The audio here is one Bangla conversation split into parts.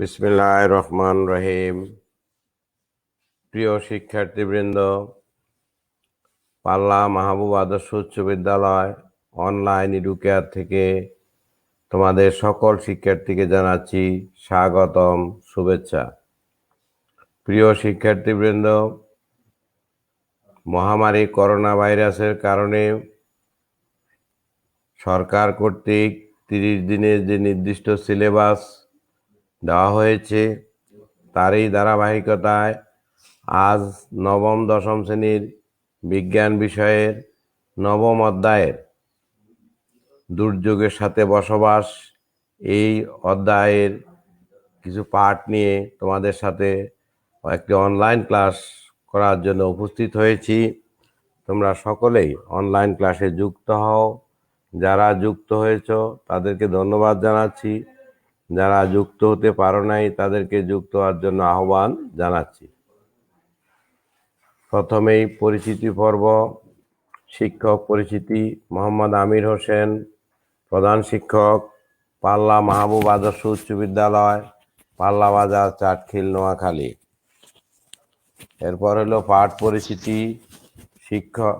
বিসমিল্লাহ রহমান রহিম। প্রিয় শিক্ষার্থীবৃন্দ, পাল্লা মাহবুব আদর্শ উচ্চ বিদ্যালয় অনলাইন এডুকেয়ার থেকে তোমাদের সকল শিক্ষার্থীকে জানাচ্ছি স্বাগতম, শুভেচ্ছা। প্রিয় শিক্ষার্থীবৃন্দ, মহামারী করোনা ভাইরাসের কারণে সরকার কর্তৃক তিরিশ দিনের যে নির্দিষ্ট সিলেবাস দেওয়া হয়েছে। তারই ধারাবাহিকতায় আজ নবম, দশম শ্রেণির বিজ্ঞান বিষয়ের নবম অধ্যায়ের দুর্যোগের সাথে বসবাস এই অধ্যায়ের কিছু পাঠ নিয়ে তোমাদের সাথে একটি অনলাইন ক্লাস করার জন্য উপস্থিত হয়েছি। তোমরা সকলেই অনলাইন ক্লাসে যুক্ত হও। যারা যুক্ত হয়েছ, তাদেরকে ধন্যবাদ জানাচ্ছি। যারা যুক্ত হতে পারো নাই তাদেরকে যুক্ত হওয়ার জন্য আহ্বান জানাচ্ছি। প্রথমেই পরিচিতি পর্ব, শিক্ষক পরিচিতি, মোহাম্মদ আমির হোসেন, প্রধান শিক্ষক, পাল্লা মাহবুব আদর্শ উচ্চ বিদ্যালয়, পাল্লা বাজার, চাটখিল, নোয়াখালী। এরপর হলো পাঠ পরিচিতি, শিক্ষক।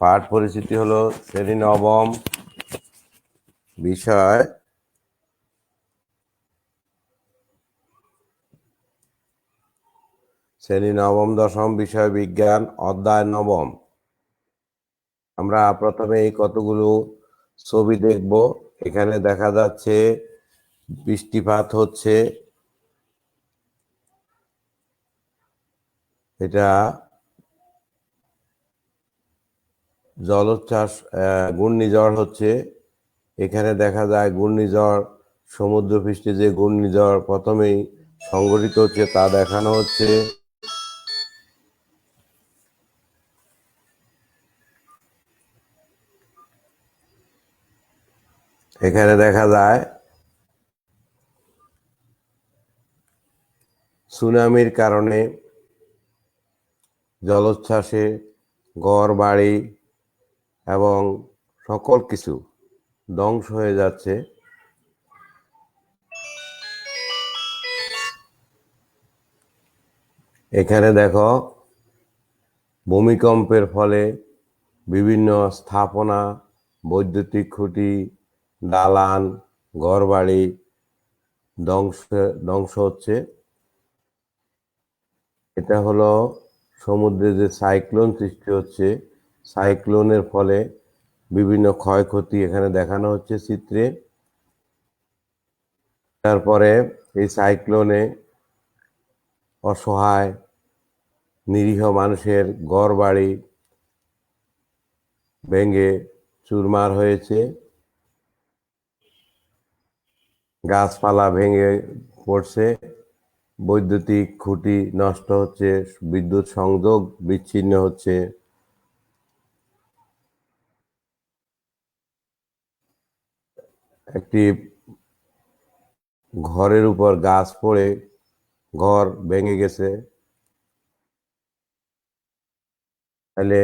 পাঠ পরিচিতি হলো শ্রেণি নবম বিষয় শ্রেণি নবম, দশম, বিষয় বিজ্ঞান, অধ্যায় নবম। আমরা প্রথমে এই কতগুলো ছবি দেখব। এখানে দেখা যাচ্ছে বৃষ্টিপাত হচ্ছে। এটা জলোচ্ছ্বাস ঘূর্ণিঝড় হচ্ছে। এখানে দেখা যায় ঘূর্ণিঝড়, সমুদ্রপৃষ্ঠে যে ঘূর্ণিঝড় প্রথমেই সংঘটিত হচ্ছে তা দেখানো হচ্ছে। এখানে দেখা যায় সুনামির কারণে জলোচ্ছ্বাসে ঘর বাড়ি এবং সকল কিছু ধ্বংস হয়ে যাচ্ছে। এখানে দেখো, ভূমিকম্পের ফলে বিভিন্ন স্থাপনা, বৈদ্যুতিক খুঁটি দালান, ঘরবাড়ি, ধ্বংস ধ্বংস হচ্ছে। এটা হলো সমুদ্রে যে সাইক্লোন সৃষ্টি হচ্ছে, সাইক্লোনের ফলে বিভিন্ন ক্ষয়ক্ষতি এখানে দেখানো হচ্ছে চিত্রে। তারপরে এই সাইক্লোনে অসহায়, নিরীহ মানুষের ঘর বাড়ি ভেঙে চুরমার হয়েছে। গাছপালা ভেঙে পড়ছে, বৈদ্যুতিক খুঁটি নষ্ট হচ্ছে, বিদ্যুৎ সংযোগ বিচ্ছিন্ন হচ্ছে। একটি ঘরের উপর গাছ পড়ে, ঘর ভেঙে গেছে। তাহলে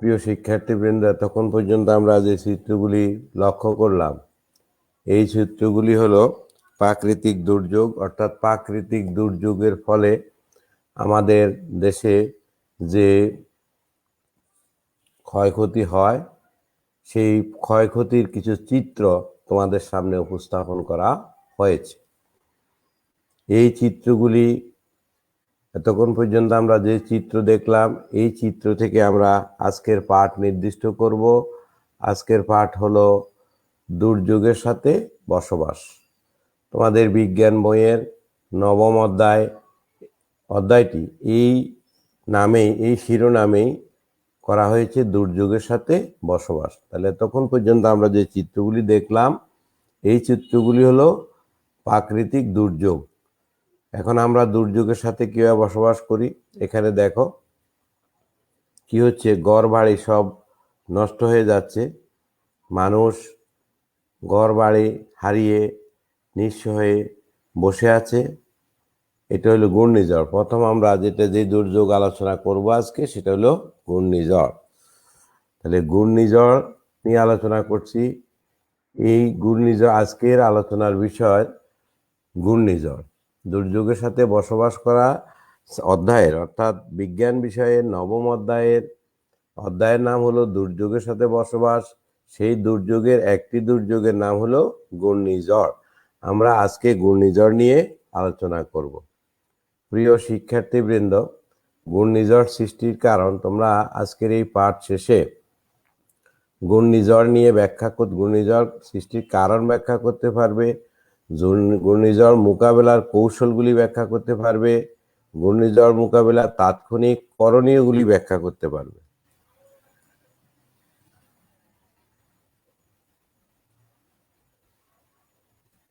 প্রিয় শিক্ষার্থীবৃন্দ তখন পর্যন্ত আমরা যে চিত্রগুলি লক্ষ্য করলাম এই চিত্রগুলি হলো প্রাকৃতিক দুর্যোগ, অর্থাৎ প্রাকৃতিক দুর্যোগের ফলে আমাদের দেশে যে ক্ষয়ক্ষতি হয়, সেই ক্ষয়ক্ষতির কিছু চিত্র তোমাদের সামনে উপস্থাপন করা হয়েছে। এই চিত্রগুলি, এতক্ষণ পর্যন্ত আমরা যে চিত্র দেখলাম, এই চিত্র থেকে আমরা আজকের পাঠ নির্দিষ্ট করব। আজকের পাঠ হলো দুর্যোগের সাথে বসবাস। তোমাদের বিজ্ঞান বইয়ের নবম অধ্যায়, অধ্যায়টি এই নামেই, এই শিরোনামেই করা হয়েছে দুর্যোগের সাথে বসবাস। তাহলে তখন পর্যন্ত আমরা যে চিত্রগুলি দেখলাম, এই চিত্রগুলি হলো প্রাকৃতিক দুর্যোগ। এখন আমরা দুর্যোগের সাথে কীভাবে বসবাস করি, এখানে দেখো। কি হচ্ছে? গড় বাড়ি সব নষ্ট হয়ে যাচ্ছে। মানুষ ঘর হারিয়ে নিঃস্ব হয়ে বসে আছে। এটা হলো ঘূর্ণিঝড়। প্রথম আমরা যেটা যে দুর্যোগ আলোচনা করব আজকে, সেটা হলো ঘূর্ণিঝড়। তাহলে ঘূর্ণিঝড় নিয়ে আলোচনা করছি। এই ঘূর্ণিঝড়, আজকের আলোচনার বিষয় ঘূর্ণিঝড়। দুর্যোগের সাথে বসবাস করা অধ্যায়ের, অর্থাৎ বিজ্ঞান বিষয়ের নবম অধ্যায়ের অধ্যায়ের নাম হলো দুর্যোগের সাথে বসবাস। সেই দুর্যোগের একটি দুর্যোগের নাম হলো ঘূর্ণিঝড়। আমরা আজকে ঘূর্ণিঝড় নিয়ে আলোচনা করব। প্রিয় শিক্ষার্থীবৃন্দ, ঘূর্ণিঝড় সৃষ্টির কারণ তোমরা আজকের এই পাঠ শেষে ঘূর্ণিঝড় নিয়ে ব্যাখ্যা ঘূর্ণিঝড় সৃষ্টির কারণ ব্যাখ্যা করতে পারবে। ঘূর্ণিঝড় মোকাবেলার কৌশলগুলি ব্যাখ্যা করতে পারবে। ঘূর্ণিঝড় মোকাবেলার তাৎক্ষণিক করণীয়গুলি ব্যাখ্যা করতে পারবে।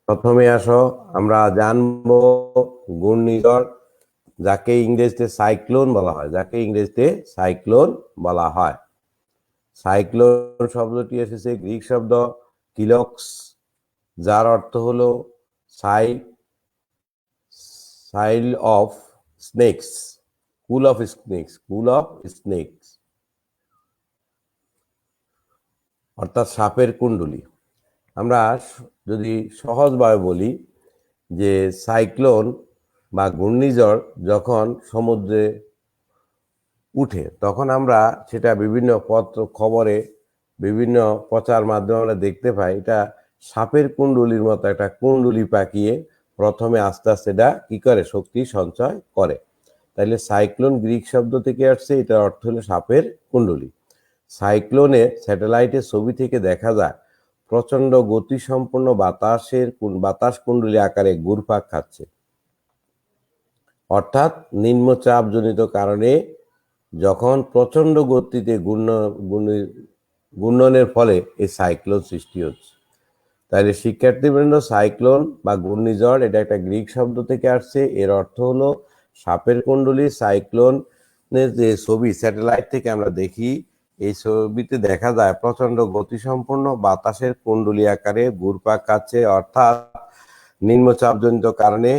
প্রথমে আসো, আমরা জানব ঘূর্ণিঝড়, যাকে ইংরেজিতে সাইক্লোন বলা হয়, যাকে ইংরেজিতে সাইক্লোন বলা হয়। সাইক্লোন শব্দটি এসেছে গ্রিক শব্দ কিলক্স, যার অর্থ হলো সাই, coil of snakes, coil of snakes, coil of snakes. অর্থাৎ সাপের কুণ্ডলী। আমরা যদি সহজভাবে বলি যে সাইক্লোন বা ঘূর্ণিঝড় যখন সমুদ্রে উঠে, তখন আমরা সেটা বিভিন্ন পত্র, খবরে বিভিন্ন প্রচার মাধ্যমে আমরা দেখতে পাই, এটা সাপের কুণ্ডুলির মতো একটা কুণ্ডুলি পাকিয়ে প্রথমে আস্তে আস্তে এটা কী করে? শক্তি সঞ্চয় করে। তাইলে সাইক্লোন গ্রিক শব্দ থেকে আসছে, এটার অর্থ হলো সাপের কুণ্ডুলি। সাইক্লোনে স্যাটেলাইটের ছবি থেকে দেখা যায় প্রচণ্ড গতিসম্পন্ন বাতাসের বাতাস কুণ্ডলী আকারে ঘুরপাক খাচ্ছে। অর্থাৎ নিম্নচাপজনিত কারণে যখন প্রচণ্ড গতিতে ঘূর্ণ ঘূর্ণনের ফলে এই সাইক্লোন সৃষ্টি হচ্ছে। তাহলে শিক্ষার্থীবৃন্দ, সাইক্লোন বা ঘূর্ণিঝড়, এটা একটা গ্রিক শব্দ থেকে আসছে। এর অর্থ হলো সাপের কুণ্ডলী, সাইক্লোনের যে ছবি, স্যাটেলাইট থেকে আমরা দেখি এই ছবিতে দেখা যায় প্রচণ্ড গতিসম্পন্ন বাতাসের কুণ্ডলী আকারে ঘুরপাক খাচ্ছে, অর্থাৎ নিম্নচাপজনিত কারণে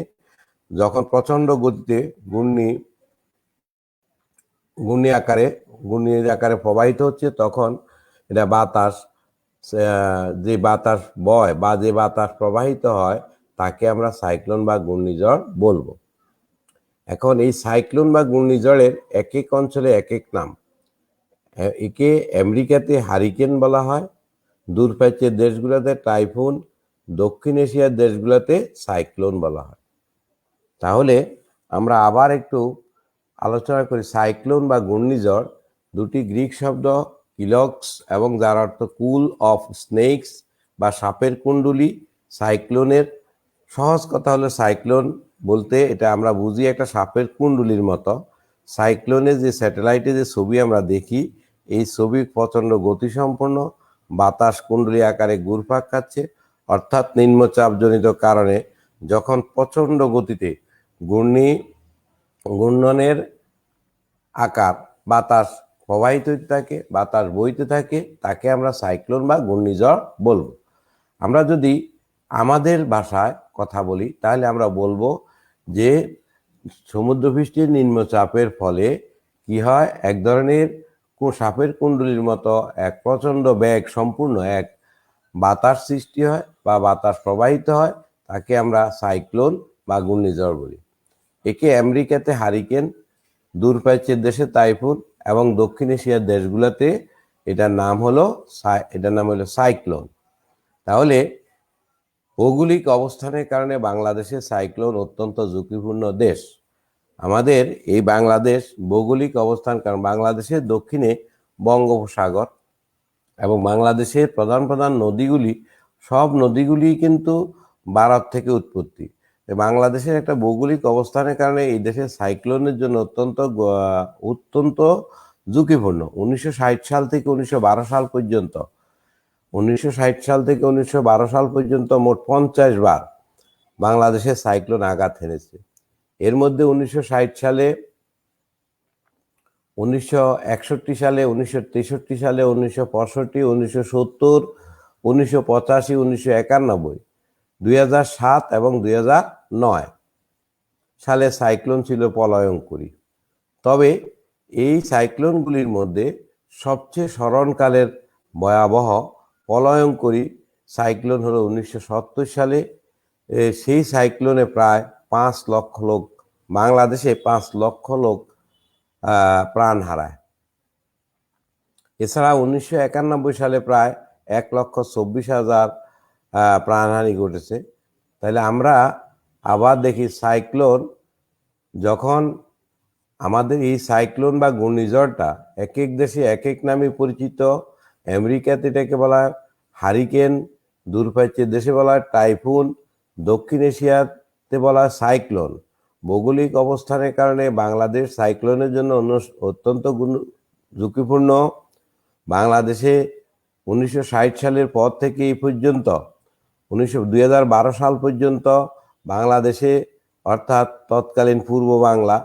যখন প্রচণ্ড গতিতে ঘূর্ণি ঘূর্ণি আকারে ঘূর্ণির আকারে প্রবাহিত হচ্ছে, তখন এটা বাতাস যে বাতাস বয় বা যে বাতাস প্রবাহিত হয়, তাকে আমরা সাইক্লোন বা ঘূর্ণিঝড় বলব। এখন এই সাইক্লোন বা ঘূর্ণিঝড়ের এক এক অঞ্চলে এক এক নাম। একে আমেরিকাতে হারিকেন বলা হয়। দূরপ্রাচ্যের দেশগুলোতে টাইফুন, দক্ষিণ এশিয়ার দেশগুলোতে সাইক্লোন বলা হয়। তাহলে আমরা আবার একটু আলোচনা করি, সাইক্লোন বা ঘূর্ণিঝড় দুটি গ্রিক শব্দ, কিলক্স, এবং যার অর্থ কুল অফ স্নেকস বা সাপের কুণ্ডুলি। সাইক্লোনের সহজ কথা হলো সাইক্লোন বলতে এটা আমরা বুঝি একটা সাপের কুণ্ডুলির মতো। সাইক্লোনে যে স্যাটেলাইটে যে ছবি আমরা দেখি এই ছবি প্রচণ্ড গতিসম্পন্ন, বাতাস কুণ্ডলী আকারে ঘুরপাক খাচ্ছে, অর্থাৎ নিম্নচাপজনিত কারণে যখন প্রচণ্ড গতিতে ঘূর্ণি, ঘূর্ণনের আকার বাতাস প্রবাহিত হতে থাকে, বাতাস বইতে থাকে, তাকে আমরা সাইক্লোন বা ঘূর্ণিঝড় বলব। আমরা যদি আমাদের ভাষায় কথা বলি, তাহলে আমরা বলব যে সমুদ্রপৃষ্ঠের নিম্নচাপের ফলে কি হয়? এক ধরনের সাপের কুণ্ডলীর মতো এক প্রচণ্ড ব্যাগ সম্পূর্ণ এক বাতাস সৃষ্টি হয় বা বাতাস প্রবাহিত হয়, তাকে আমরা সাইক্লোন বা ঘূর্ণিঝড় বলি। একে আমেরিকাতে হারিকেন দূরপ্রাচ্যের দেশে তাইফুন এবং দক্ষিণ এশিয়ার দেশগুলোতে এটার নাম হলো এটার নাম হলো সাইক্লোন। তাহলে ভৌগোলিক অবস্থানের কারণে বাংলাদেশের সাইক্লোন অত্যন্ত ঝুঁকিপূর্ণ দেশ। আমাদের এই বাংলাদেশ ভৌগোলিক অবস্থান, কারণ বাংলাদেশের দক্ষিণে বঙ্গোপসাগর এবং বাংলাদেশের প্রধান প্রধান নদীগুলি, সব নদীগুলি কিন্তু ভারত থেকে উৎপত্তি। বাংলাদেশের একটা ভৌগোলিক অবস্থানের কারণে এই দেশের সাইক্লোনের জন্য অত্যন্ত অত্যন্ত ঝুঁকিপূর্ণ। উনিশশো ষাট সাল থেকে উনিশশো বারো সাল পর্যন্ত, উনিশশো ষাট সাল থেকে উনিশশো বারো সাল পর্যন্ত মোট পঞ্চাশ বার বাংলাদেশের সাইক্লোন আঘাত হেনেছে। এর মধ্যে উনিশশো ষাট সালে, উনিশশো একষট্টি সালে, উনিশশো তেষট্টি সালে, উনিশশো পঁয়ষট্টি, উনিশশো সত্তর, উনিশশো পঁচাশি, উনিশশো একানব্বই, দুই সাত এবং দুই নয় সালে সাইক্লোন ছিল পলয়ঙ্কুরী তবে এই সাইক্লোনগুলির মধ্যে সবচেয়ে স্মরণকালের ভয়াবহ পলয়ঙ্করী সাইক্লোন হলো উনিশশো সত্তর সালে। সেই সাইক্লোনে প্রায় পাঁচ লক্ষ লোক, বাংলাদেশে পাঁচ লক্ষ লোক প্রাণ হারায়। এছাড়া উনিশশো একানব্বই সালে প্রায় এক লক্ষ চব্বিশ হাজার প্রাণহানি ঘটেছে। তাহলে আমরা আবার দেখি সাইক্লোন, যখন আমাদের এই সাইক্লোন বা ঘূর্ণিঝড়টা এক এক দেশে এক এক নামে পরিচিত, আমেরিকাতে এটাকে বলা হয় হারিকেন দূরপ্রাচ্যের দেশে বলা হয় টাইফুন, দক্ষিণ এশিয়াতে বলা হয় সাইক্লোন। ভৌগোলিক অবস্থানের কারণে বাংলাদেশ সাইক্লোনের জন্য অত্যন্ত ঝুঁকিপূর্ণ। বাংলাদেশে উনিশশো ষাট সালের পর থেকে এই পর্যন্ত, উনিশশো দুই সাল পর্যন্ত বাংলাদেশে, অর্থাৎ তৎকালীন পূর্ব বাংলা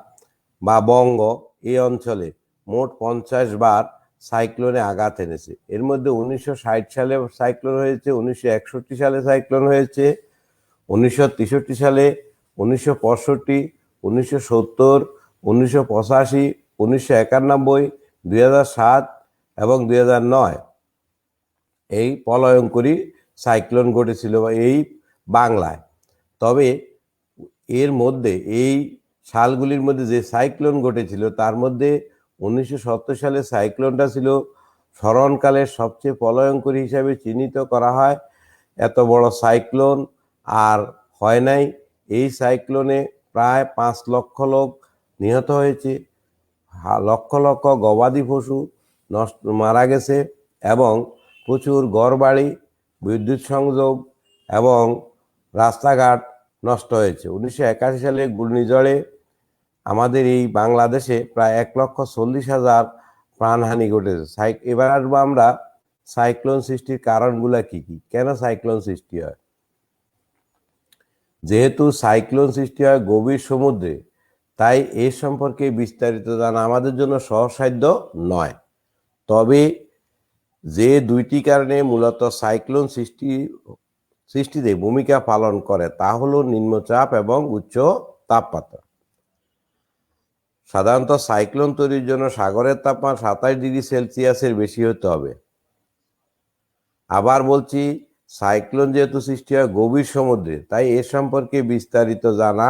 বা বঙ্গ, এই অঞ্চলে মোট পঞ্চাশ বার সাইক্লোনে আঘাত এনেছে। এর মধ্যে উনিশশো ষাট সালে সাইক্লোন হয়েছে, উনিশশো একষট্টি সালে সাইক্লোন হয়েছে উনিশশো তেষট্টি সালে, উনিশশো পঁয়ষট্টি, উনিশশো সত্তর, উনিশশো পঁচাশি, উনিশশো একানব্বই, দুই সাত এবং দুই নয়। এই পলয়ঙ্করী সাইক্লোন ঘটেছিল এই বাংলায়। তবে এর মধ্যে, এই সালগুলির মধ্যে যে সাইক্লোন ঘটেছিল, তার মধ্যে উনিশশো সত্তর সালে সাইক্লোনটা ছিল স্মরণকালের সবচেয়ে পলয়ঙ্করী হিসাবে চিহ্নিত করা হয়। এত বড় সাইক্লোন আর হয় নাই, এই সাইক্লোনে প্রায় পাঁচ লক্ষ লোক নিহত হয়েছে। লক্ষ লক্ষ গবাদি পশু নষ্ট, মারা গেছে এবং প্রচুর ঘরবাড়ি, বিদ্যুৎ সংযোগ এবং রাস্তাঘাট নষ্ট হয়েছে। উনিশশো একাশি সালে ঘূর্ণিঝড়ে আমাদের এই বাংলাদেশে প্রায় এক লক্ষ চল্লিশ হাজার প্রাণহানি ঘটেছে। সাইক এবার আসব আমরা সাইক্লোন সৃষ্টির কারণগুলা কি কি? কেন সাইক্লোন সৃষ্টি হয়? যেহেতু সাইক্লোন সৃষ্টি হয় গভীর সমুদ্রে, তাই এ সম্পর্কে বিস্তারিত জানা আমাদের জন্য সহসাধ্য নয়। তবে যে দুইটি কারণে মূলত সাইক্লোন সৃষ্টি, সৃষ্টিতে ভূমিকা পালন করে তা হলো নিম্নচাপ এবং উচ্চ তাপমাত্রা। সাধারণত সাইক্লোন তৈরির জন্য সাগরের তাপমাত্রা সাতাশ ডিগ্রি সেলসিয়াসের বেশি হতে হবে। আবার বলছি সাইক্লোন যেহেতু সৃষ্টি হয় গভীর সমুদ্রে, তাই এ সম্পর্কে বিস্তারিত জানা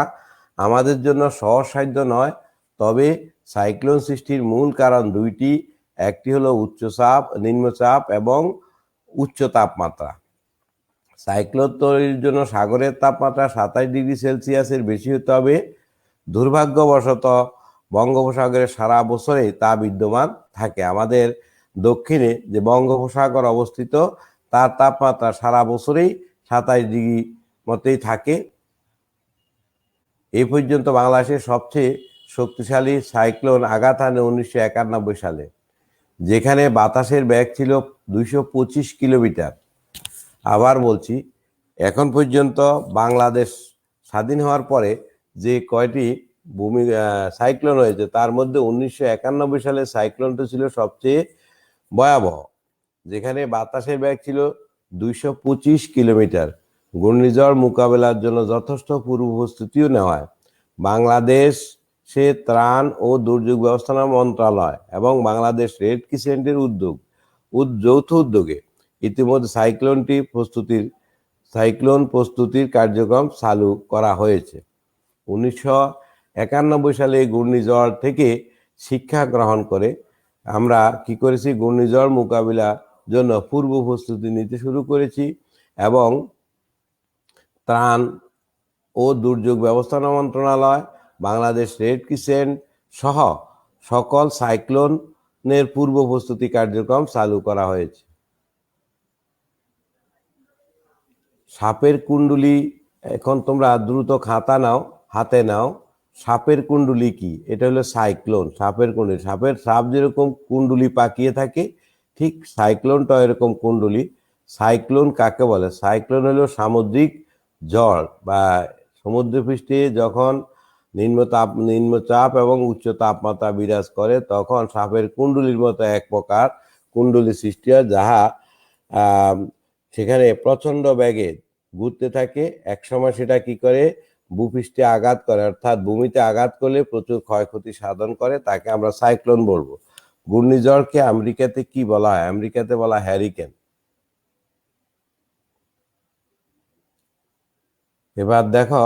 আমাদের জন্য সহসাধ্য নয়। তবে সাইক্লোন সৃষ্টির মূল কারণ দুইটি, একটি হলো উচ্চচাপ, নিম্নচাপ এবং উচ্চ তাপমাত্রা। সাইক্লোন তৈরির জন্য সাগরের তাপমাত্রা সাতাশ ডিগ্রি সেলসিয়াসের বেশি হতে হবে। দুর্ভাগ্যবশত বঙ্গোপসাগরে সারা বছরেই তা বিদ্যমান থাকে। আমাদের দক্ষিণে যে বঙ্গোপসাগর অবস্থিত তার তাপমাত্রা সারা বছরেই সাতাশ ডিগ্রি মতেই থাকে। এই পর্যন্ত বাংলাদেশের সবচেয়ে শক্তিশালী সাইক্লোন আঘাত আনে উনিশশো একানব্বই সালে, যেখানে বাতাসের ব্যাগ ছিল দুইশো পঁচিশ কিলোমিটার। আবার বলছি, এখন পর্যন্ত বাংলাদেশ স্বাধীন হওয়ার পরে যে কয়টি ভূমি সাইক্লোন হয়েছে তার মধ্যে উনিশশো একানব্বই সালে সাইক্লোনটা ছিল সবচেয়ে ভয়াবহ। যেখানে বাতাসের ব্যাগ ছিল দুইশো পঁচিশ কিলোমিটার। ঘূর্ণিঝড় মোকাবেলার জন্য যথেষ্ট পূর্ব প্রস্তুতিও নেওয়া হয়। বাংলাদেশ সে ত্রাণ ও দুর্যোগ ব্যবস্থাপনা মন্ত্রণালয় এবং বাংলাদেশ রেড ক্রিসেন্টের উদ্যোগ, উদ- যৌথ উদ্যোগে ইতিমধ্যে সাইক্লোনটি প্রস্তুতির, সাইক্লোন প্রস্তুতির কার্যক্রম চালু করা হয়েছে। উনিশশো একানব্বই সালে ঘূর্ণিঝড় থেকে শিক্ষা গ্রহণ করে আমরা কি করেছি? ঘূর্ণিঝড় মোকাবিলার জন্য পূর্ব প্রস্তুতি নিতে শুরু করেছি এবং ত্রাণ ও দুর্যোগ ব্যবস্থাপনা মন্ত্রণালয়, বাংলাদেশ রেড ক্রিসেন্ট সহ সকল সাইক্লোনের পূর্ব প্রস্তুতি কার্যক্রম চালু করা হয়েছে। সাপের কুণ্ডুলি, এখন তোমরা দ্রুত খাতা নাও, হাতে নাও, সাপের কুণ্ডুলি কি? এটা হলো সাইক্লোন, সাপের কুণ্ডুলি, সাপের সাপ যেরকম কুণ্ডুলি পাকিয়ে থাকে ঠিক সাইক্লোনটা এরকম কুণ্ডুলি। সাইক্লোন কাকে বলে? সাইক্লোন হলো সামুদ্রিক ঝড় বা সমুদ্রপৃষ্ঠে যখন নিম্ন নিম্নতাপ নিম্নচাপ এবং উচ্চ তাপমাত্রা বিরাজ করে, তখন সাপের কুণ্ডুলির মতো এক প্রকার কুণ্ডলী সৃষ্টি হয়, যাহা সেখানে প্রচণ্ড বেগে ঘুরতে থাকে। একসময় সেটা কি করে? ভূপৃষ্ঠে আঘাত করে, অর্থাৎ ভূমিতে আঘাত করলে প্রচুর ক্ষয়ক্ষতি সাধন করে, তাকে আমরা সাইক্লোন বলব। ঘূর্ণিঝড়কে আমেরিকাতে কি বলা হয়? আমেরিকাতে বলা হ্যারিকেন এবার দেখো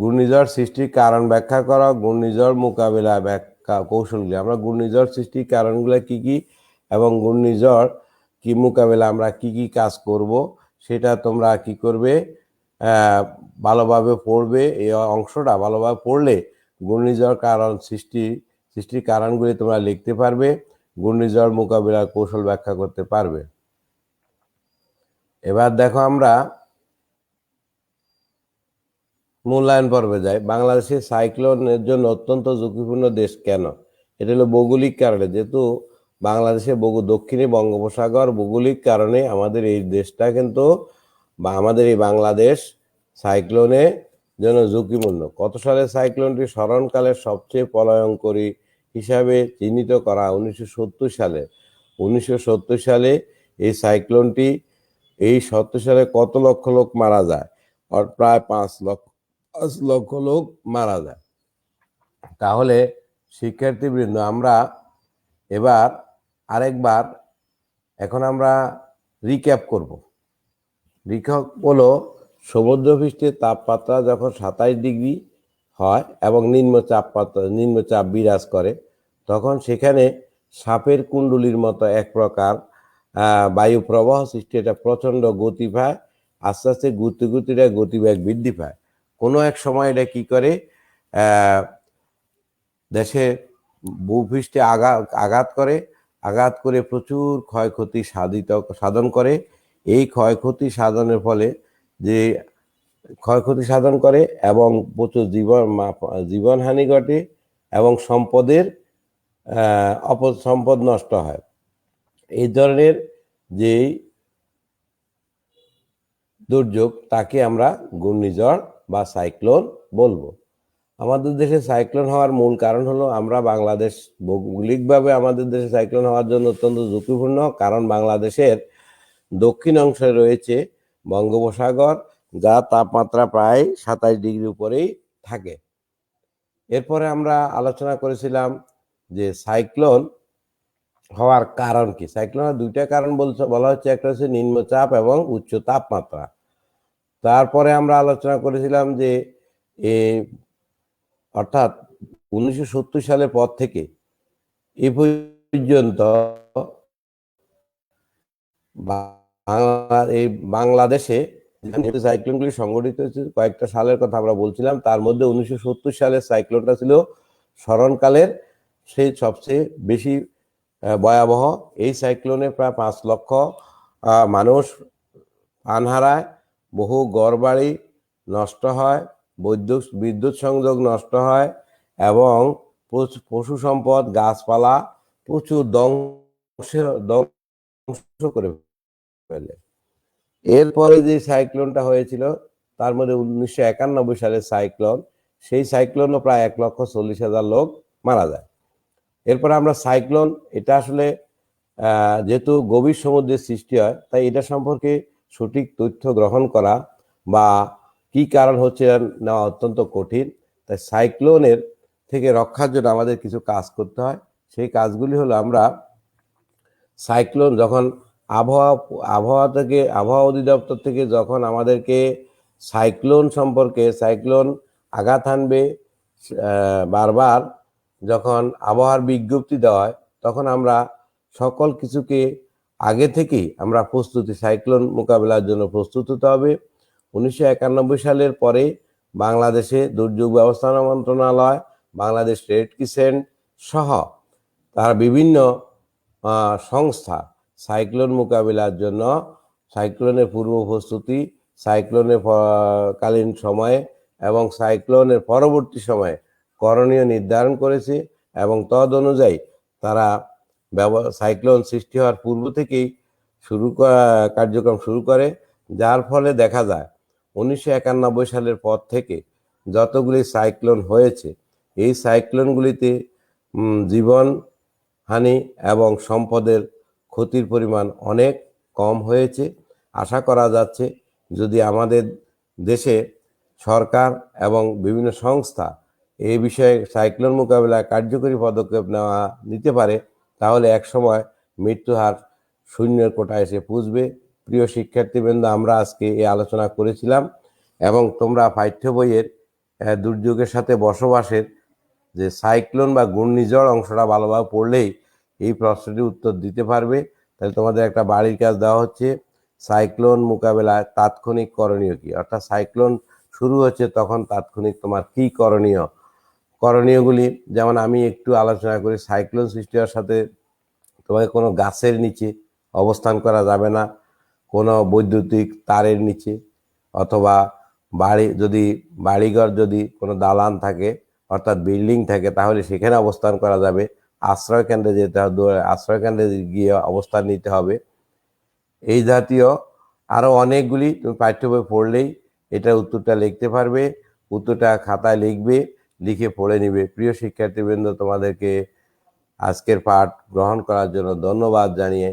ঘূর্ণিঝড় সৃষ্টির কারণ ব্যাখ্যা করা। ঘূর্ণিঝড় মোকাবিলা ব্যাখ্যা কৌশলগুলি। আমরা ঘূর্ণিঝড় সৃষ্টির কারণগুলো কি কি এবং ঘূর্ণিঝড় কি মোকাবিলা, আমরা কি কি কাজ করব, সেটা তোমরা কি করবে? ভালোভাবে পড়বে। এই অংশটা ভালোভাবে পড়লে ঘূর্ণিঝড় কারণ সৃষ্টি সৃষ্টির কারণগুলি তোমরা লিখতে পারবে, ঘূর্ণিঝড় মোকাবিলার কৌশল ব্যাখ্যা করতে পারবে। এবার দেখো আমরা মূল্যায়ন পর্বে যাই। বাংলাদেশে সাইক্লোনের জন্য অত্যন্ত ঝুঁকিপূর্ণ দেশ কেন? এটা হলো ভৌগোলিক কারণে। যেহেতু বাংলাদেশে বহু দক্ষিণে বঙ্গোপসাগর, ভৌগোলিক কারণে আমাদের এই দেশটা কিন্তু বা আমাদের এই বাংলাদেশ সাইক্লোনে জন্য ঝুঁকিপূর্ণ। কত সালে সাইক্লোনটি স্মরণকালের সবচেয়ে পলায়ঙ্করী হিসাবে চিহ্নিত করা উনিশশো সত্তর সালে। উনিশশো সত্তর সালে এই সাইক্লোনটি, এই সত্তর সালে কত লক্ষ লোক মারা যায়? প্রায় পাঁচ লক্ষ পাঁচ লক্ষ লোক মারা যায়। তাহলে শিক্ষার্থীবৃন্দ, আমরা এবার আরেকবার, এখন আমরা রিক্যাপ করব। রিক্যাপ হলো সমুদ্রপৃষ্ঠের তাপমাত্রা যখন সাতাইশ ডিগ্রি হয় এবং নিম্নচাপ নিম্নচাপ বিরাজ করে, তখন সেখানে সাপের কুণ্ডুলির মতো এক প্রকার বায়ু প্রবাহ সৃষ্টি এটা প্রচণ্ড গতি পায়, আস্তে আস্তে গতি গতিটা গতিবেগ বৃদ্ধি পায়। কোনো এক সময় এটা কি করে দেশে ভূপৃষ্ঠে আঘাত আঘাত করে আঘাত করে প্রচুর ক্ষয়ক্ষতি সাধিত, সাধন করে। এই ক্ষয়ক্ষতি সাধনের ফলে যে ক্ষয়ক্ষতি সাধন করে এবং প্রচুর জীবন জীবনহানি ঘটে এবং সম্পদের অপ সম্পদ নষ্ট হয়। এই ধরনের যেই দুর্যোগ, তাকে আমরা ঘূর্ণিঝড় বা সাইক্লোন বলব। আমাদের দেশে সাইক্লোন হওয়ার মূল কারণ হলো আমরা বাংলাদেশ ভৌগোলিকভাবে আমাদের দেশে সাইক্লোন হওয়ার জন্য অত্যন্ত ঝুঁকিপূর্ণ, কারণ বাংলাদেশের দক্ষিণ অংশে রয়েছে বঙ্গোপসাগর, যা তাপমাত্রা প্রায় সাতাশ ডিগ্রি উপরেই থাকে। এরপরে আমরা আলোচনা করেছিলাম যে সাইক্লোন হওয়ার কারণ কি। সাইক্লোনের দুইটা কারণ বলছে, বলা হচ্ছে, একটা হচ্ছে নিম্নচাপ এবং উচ্চ তাপমাত্রা। তারপরে আমরা আলোচনা করেছিলাম যে এ, অর্থাৎ উনিশশো সত্তর সালের পর থেকে এ পর্যন্ত বাংলা এই বাংলাদেশে সাইক্লোনগুলি সংগঠিত হয়েছে কয়েকটা সালের কথা আমরা বলছিলাম। তার মধ্যে উনিশশো সত্তর সালের সাইক্লোনটা ছিল স্মরণকালের সেই সবচেয়ে বেশি ভয়াবহ। এই সাইক্লোনে প্রায় পাঁচ লক্ষ মানুষ প্রাণ হারায় বহু ঘরবাড়ি নষ্ট হয়, বৈদ্যুৎ, বিদ্যুৎ সংযোগ নষ্ট হয় এবং পশু- সম্পদ, গাছপালা প্রচুর ধ্বংস ধ্বংস করে ফেলে এরপরে যে সাইক্লোনটা হয়েছিল, তার মধ্যে উনিশশো একানব্বই সালের সাইক্লোন, সেই সাইক্লোনও প্রায় এক লক্ষ চল্লিশ হাজার লোক মারা যায়। এরপর আমরা সাইক্লোন, এটা আসলে যেহেতু গভীর সমুদ্রের সৃষ্টি হয়, তাই এটা সম্পর্কে সঠিক তথ্য গ্রহণ করা বা কি কারণ হচ্ছে নেওয়া অত্যন্ত কঠিন। তাই সাইক্লোনের থেকে রক্ষার জন্য আমাদের কিছু কাজ করতে হয়। সেই কাজগুলি হলো আমরা সাইক্লোন যখন আবহাওয়া আবহাওয়া থেকে, আবহাওয়া অধিদপ্তর থেকে যখন আমাদেরকে সাইক্লোন সম্পর্কে, সাইক্লোন আঘাত আনবে বারবার যখন আবহাওয়ার বিজ্ঞপ্তি দেওয়া হয়, তখন আমরা সকল কিছুকে আগে থেকেই আমরা প্রস্তুতি, সাইক্লোন মোকাবেলার জন্য প্রস্তুত হতে হবে। উনিশশো একানব্বই সালের পরে বাংলাদেশে দুর্যোগ ব্যবস্থাপনা মন্ত্রণালয়, বাংলাদেশ রেড ক্রিসেন্ট সহ তারা বিভিন্ন সংস্থা সাইক্লোন মোকাবিলার জন্য সাইক্লোনের পূর্ব প্রস্তুতি, সাইক্লোনের কালীন সময়ে এবং সাইক্লোনের পরবর্তী সময়ে করণীয় নির্ধারণ করেছে এবং তদ অনুযায়ী তারা সাইক্লোন সৃষ্টি হওয়ার পূর্ব থেকেই শুরু করা- কার্যক্রম শুরু করে, যার ফলে দেখা যায় উনিশশো একানব্বই সালের পর থেকে যতগুলি সাইক্লোন হয়েছে, এই সাইক্লোনগুলিতে জীবন হানি এবং সম্পদের ক্ষতির পরিমাণ অনেক কম হয়েছে। আশা করা যাচ্ছে যদি আমাদের দেশে সরকার এবং বিভিন্ন সংস্থা এই বিষয়ে সাইক্লোন মোকাবিলায় কার্যকরী পদক্ষেপ নেওয়া নিতে পারে, তাহলে একসময় মৃত্যু হার শূন্যের কোটায় এসে পুষবে প্রিয় শিক্ষার্থীবৃন্দ, আমরা আজকে এই আলোচনা করেছিলাম এবং তোমরা পাঠ্য বইয়ের দুর্যোগের সাথে বসবাসের যে সাইক্লোন বা ঘূর্ণিঝড় অংশটা ভালোভাবে পড়লেই এই প্রশ্নটির উত্তর দিতে পারবে। তাহলে তোমাদের একটা বাড়ির কাজ দেওয়া হচ্ছে। সাইক্লোন মোকাবেলায় তাৎক্ষণিক করণীয় কি? অর্থাৎ সাইক্লোন শুরু হচ্ছে তখন তাৎক্ষণিক তোমার কি করণীয়? করণীয়গুলি, যেমন আমি একটু আলোচনা করি, সাইক্লোন সৃষ্টি হওয়ার সাথে তোমাকে কোনো গাছের নিচে অবস্থান করা যাবে না, কোনো বৈদ্যুতিক তারের নিচে, অথবা বাড়ি, যদি বাড়িঘর যদি কোনো দালান থাকে, অর্থাৎ বিল্ডিং থাকে, তাহলে সেখানে অবস্থান করা যাবে। আশ্রয় কেন্দ্রে যেতে হবে, দূরে আশ্রয় কেন্দ্রে গিয়ে অবস্থান নিতে হবে। এই জাতীয় আরও অনেকগুলি তুমি পাঠ্য বই পড়লেই এটার উত্তরটা লিখতে পারবে, উত্তরটা খাতায় লিখবে, লিখে পড়ে নিবে। প্রিয় শিক্ষার্থীবৃন্দ, তোমাদেরকে আজকের পাঠ গ্রহণ করার জন্য ধন্যবাদ জানিয়ে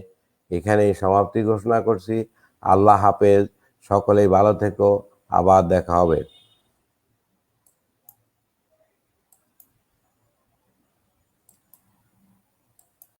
এখানেই সমাপ্তি ঘোষণা করছি। আল্লাহ হাফেজ, সকলেই ভালো থেকো, আবার দেখা হবে।